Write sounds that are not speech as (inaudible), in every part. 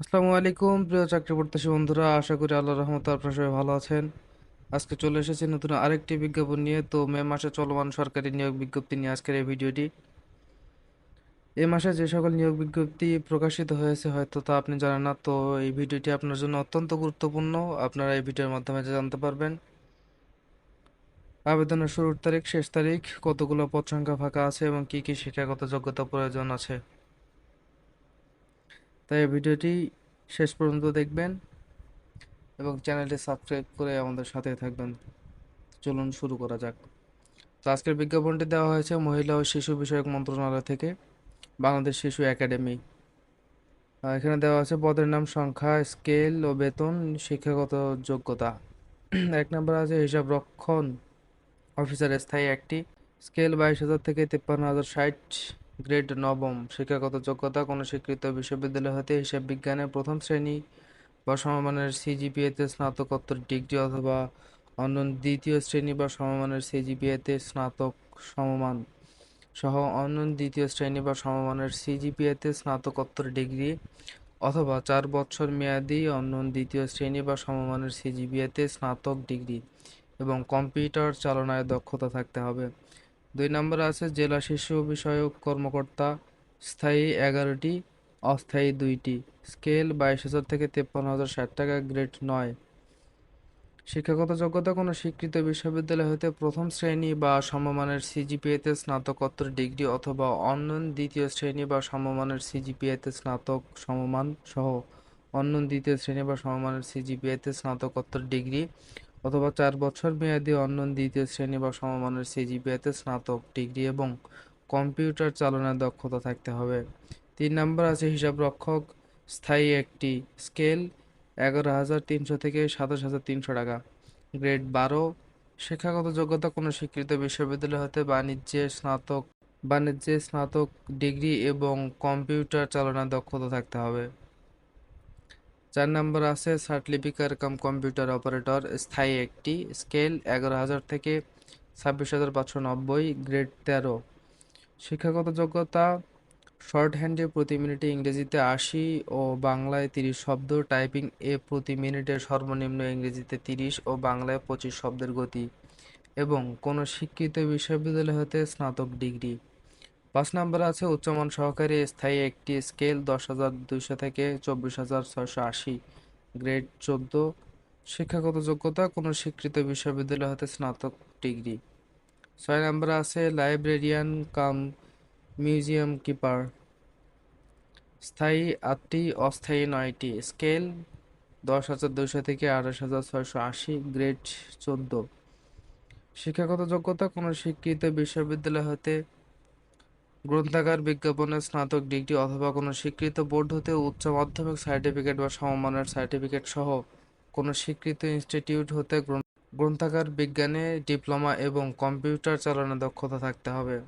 আসসালামু আলাইকুম, প্রিয় চাকরি প্রত্যাশী বন্ধুরা। আশা করি আল্লাহ রহমতে আপনারা সবাই ভালো আছেন। আজকে চলে এসেছি নতুন আরেকটি বিজ্ঞাপন নিয়ে। তো মে মাসে চলমান সরকারি নিয়োগ বিজ্ঞপ্তি নিয়ে আজকের এই ভিডিওটি। এ মাসে যে সকল নিয়োগ বিজ্ঞপ্তি প্রকাশিত হয়েছে, হয়তো তা আপনি জানেন না। তো এই ভিডিওটি আপনার জন্য অত্যন্ত গুরুত্বপূর্ণ। আপনারা এই ভিডিওর মাধ্যমে জানতে পারবেন। আবেদনের শুরুর তারিখ, শেষ তারিখ, কতগুলো পদ সংখ্যা ফাঁকা আছে এবং কি কী শিক্ষাগত যোগ্যতা প্রয়োজন আছে? তাই ভিডিওটি শেষ পর্যন্ত দেখবেন এবং চ্যানেলটি সাবস্ক্রাইব করে আমাদের সাথে থাকবেন। চলুন শুরু করা যাক। তো আজকের বিজ্ঞাপনটি দেওয়া হয়েছে মহিলা ও শিশু বিষয়ক মন্ত্রণালয় থেকে, বাংলাদেশ শিশু একাডেমি। এখানে দেওয়া আছে পদের নাম, সংখ্যা, স্কেল ও বেতন, শিক্ষাগত যোগ্যতা। (clears throat) এক নম্বর আছে হিসাব রক্ষণ অফিসার, স্থায়ী একটি। স্কেল বাইশ হাজার থেকে তিপ্পান্ন হাজার ষাট গ্রেড নবম, শিক্ষাগত যোগ্যতা, কোনো স্বীকৃত বিশ্ববিদ্যালয় হতে হিসাব বিজ্ঞানে প্রথম শ্রেণি বা সমমানের সিজিপিএতে স্নাতকোত্তর ডিগ্রি অথবা অন্য দ্বিতীয় শ্রেণি বা সমমানের সিজিপিএতে স্নাতক সমমান সহ অন্য দ্বিতীয় শ্রেণি বা সমমানের সিজিপিএতে স্নাতকোত্তর ডিগ্রি অথবা চার বছর মেয়াদী অন্য দ্বিতীয় শ্রেণি বা সমমানের সিজিপিএতে স্নাতক ডিগ্রি এবং কম্পিউটার চালনায় দক্ষতা থাকতে হবে। দুই নম্বর আছে জেলা শিশু বিষয়ক কর্মকর্তা, স্থায়ী এগারোটি, অস্থায়ী দুইটি। স্কেল বাইশ হাজার থেকে তেপ্পান্ন হাজার ষাট টাকা, গ্রেড নয়। শিক্ষাগত যোগ্যতা কোনো স্বীকৃত বিশ্ববিদ্যালয় হতে প্রথম শ্রেণি বা সমমানের সিজিপিএতে স্নাতকোত্তর ডিগ্রি অথবা অন্য দ্বিতীয় শ্রেণি বা সমমানের সিজিপিএতে স্নাতক সমমান সহ অন্য দ্বিতীয় শ্রেণি বা সমমানের সিজিপিএতে স্নাতকোত্তর ডিগ্রি অথবা চার বছর মেয়াদী অন্য দ্বিতীয় শ্রেণি বা সমমানের সিজিপিএতে স্নাতক ডিগ্রি এবং কম্পিউটার চালনায় দক্ষতা থাকতে হবে। তিন নম্বর আছে হিসাব রক্ষক স্থায়ী একটি স্কেল এগারো হাজার তিনশো থেকে সাতাশ হাজার তিনশো টাকা। গ্রেড বারো, শিক্ষাগত যোগ্যতা কোনো স্বীকৃত বিশ্ববিদ্যালয় হতে বাণিজ্যে স্নাতক বাণিজ্যে স্নাতক ডিগ্রি এবং কম্পিউটার চালনায় দক্ষতা থাকতে হবে। চার নম্বর আছে সার্টিফিকার কাম কম্পিউটার অপারেটর, স্থায়ী একটি স্কেল এগারো হাজার থেকে ছাব্বিশ হাজার পাঁচশো নব্বই গ্রেড তেরো। শিক্ষাগত যোগ্যতা শর্ট হ্যান্ডে প্রতি মিনিটে ইংরেজিতে আশি ও বাংলায় তিরিশ শব্দ, টাইপিং এ প্রতি মিনিটে সর্বনিম্ন ইংরেজিতে তিরিশ ও বাংলায় পঁচিশ শব্দের গতি এবং কোনো শিক্ষিত বিশ্ববিদ্যালয় হতে স্নাতক ডিগ্রি। পাঁচ নম্বর আছে, উচ্চমান সহকারী স্থায়ী একটি স্কেল দশ হাজার দুইশো থেকে চব্বিশ হাজার ছয়শো আশি, গ্রেড চোদ্দ। শিক্ষাগত যোগ্যতা, কোনো স্বীকৃত বিশ্ববিদ্যালয় হতে স্নাতক ডিগ্রি। ছয় নম্বরে আছে, লাইব্রেরিয়ান কাম মিউজিয়াম কিপার। স্থায়ী আটটি, অস্থায়ী নয়টি। স্কেল দশ হাজার দুইশো থেকে আঠাশ হাজার ছয়শো আশি, গ্রেড চোদ্দ। শিক্ষাগত যোগ্যতা, কোনো স্বীকৃত বিশ্ববিদ্যালয় হতে গ্রন্থাগার বিজ্ঞাপনে স্নাতক ডিগ্রি অথবা কোনো স্বীকৃত বোর্ড হতে উচ্চ মাধ্যমিক সার্টিফিকেট বা সমমানের সার্টিফিকেট সহ কোনো স্বীকৃত ইনস্টিটিউট হতে গ্রন্থ- গ্রন্থাগার, বিজ্ঞানে ডিপ্লোমা এবং কম্পিউটার চালানোর দক্ষতা থাকতে হবে।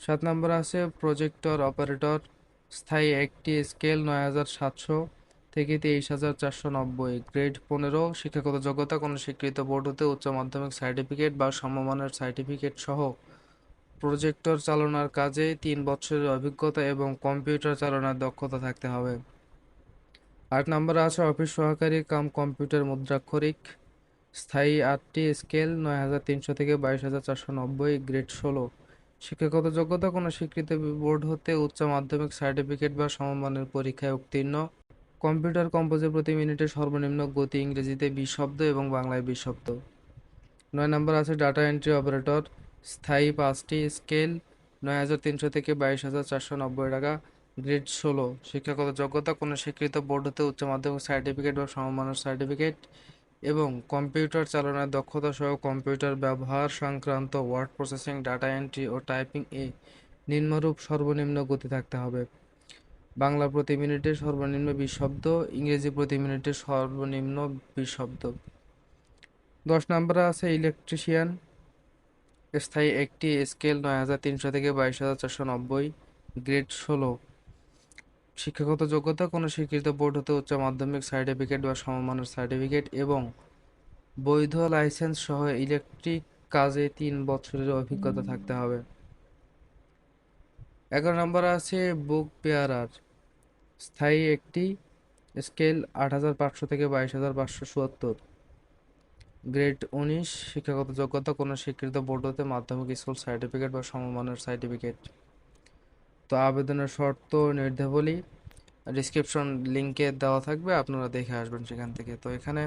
সাত নম্বর আছে, প্রজেক্টর, অপারেটর, স্থায়ী একটি স্কেল নয় হাজার সাতশো থেকে তেইশ হাজার চারশো নব্বই। গ্রেড পনেরো, শিক্ষাগত যোগ্যতা, কোনো স্বীকৃত বোর্ড হতে উচ্চ মাধ্যমিক সার্টিফিকেট বা সমমানের সার্টিফিকেট সহ প্রজেক্টর চালনার কাজে তিন বছরের অভিজ্ঞতা এবং কম্পিউটার চালনার দক্ষতা থাকতে হবে। আট নম্বরে আছে অফিস সহকারী কাম কম্পিউটার মুদ্রাক্ষরিক। স্থায়ী আটটি স্কেল নয় হাজার তিনশো থেকে বাইশ হাজার চারশো নব্বই, গ্রেড ষোলো। শিক্ষাগত যোগ্যতা কোনো স্বীকৃত বোর্ড হতে উচ্চ মাধ্যমিক সার্টিফিকেট বা সমমানের পরীক্ষায় উত্তীর্ণ। কম্পিউটার কম্পোজে প্রতি মিনিটে সর্বনিম্ন গতি ইংরেজিতে বিশ শব্দ এবং বাংলায় বিশ শব্দ। নয় নম্বর আছে ডাটা এন্ট্রি অপারেটর। স্থায়ী পাঁচটি স্কেল, নয় হাজার তিনশো থেকে বাইশ হাজার চারশো নব্বই টাকা, গ্রেড ষোলো। শিক্ষাগত যোগ্যতা, কোনো স্বীকৃত বোর্ড হতে উচ্চ মাধ্যমিক সার্টিফিকেট বা সমমানের সার্টিফিকেট এবং কম্পিউটার চালনার দক্ষতা সহ কম্পিউটার ব্যবহার সংক্রান্ত ওয়ার্ড প্রসেসিং, ডাটা এন্ট্রি ও টাইপিং এ নিম্নরূপ সর্বনিম্ন গতি থাকতে হবে। বাংলা প্রতি মিনিটে সর্বনিম্ন বিশ শব্দ, ইংরেজি প্রতি মিনিটে সর্বনিম্ন বিশ শব্দ। দশ নম্বরে আছে ইলেকট্রিশিয়ান। স্থায়ী একটি স্কেল নয় হাজার তিনশো থেকে বাইশ হাজার চারশো নব্বই গ্রেড ষোলো। শিক্ষাগত যোগ্যতা, কোনো স্বীকৃত বোর্ড হতে উচ্চ মাধ্যমিক সার্টিফিকেট বা সমমানের সার্টিফিকেট এবং বৈধ লাইসেন্স সহ ইলেকট্রিক কাজে তিন বছরের অভিজ্ঞতা থাকতে হবে। এগারো নম্বর আছে বুক পেয়ারার। স্থায়ী একটি স্কেল আট হাজার পাঁচশো থেকে বাইশ হাজার পাঁচশো চুয়াত্তর গ্রেড উনিশ, শিক্ষাগত যোগ্যতা কোনো স্বীকৃত বোর্ড হতে মাধ্যমিক স্কুল সার্টিফিকেট বা সমমানের সার্টিফিকেট। তো আবেদনের শর্ত নির্দেশাবলী ডিসক্রিপশন লিঙ্কে দেওয়া থাকবে, আপনারা দেখে আসবেন সেখান থেকে। তো এখানে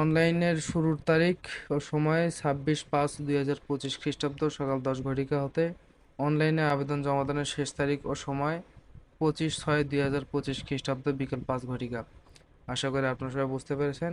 অনলাইনের শুরুর তারিখ ও সময় ছাব্বিশ পাঁচ দুই হাজার পঁচিশ খ্রিস্টাব্দ সকাল দশ ঘটিকা হতে অনলাইনে আবেদন জমা দানের শেষ তারিখ ও সময় পঁচিশ ছয় দুই হাজার পঁচিশ খ্রিস্টাব্দ বিকেল পাঁচ ঘটিকা। আশা করি আপনারা সবাই বুঝতে পেরেছেন।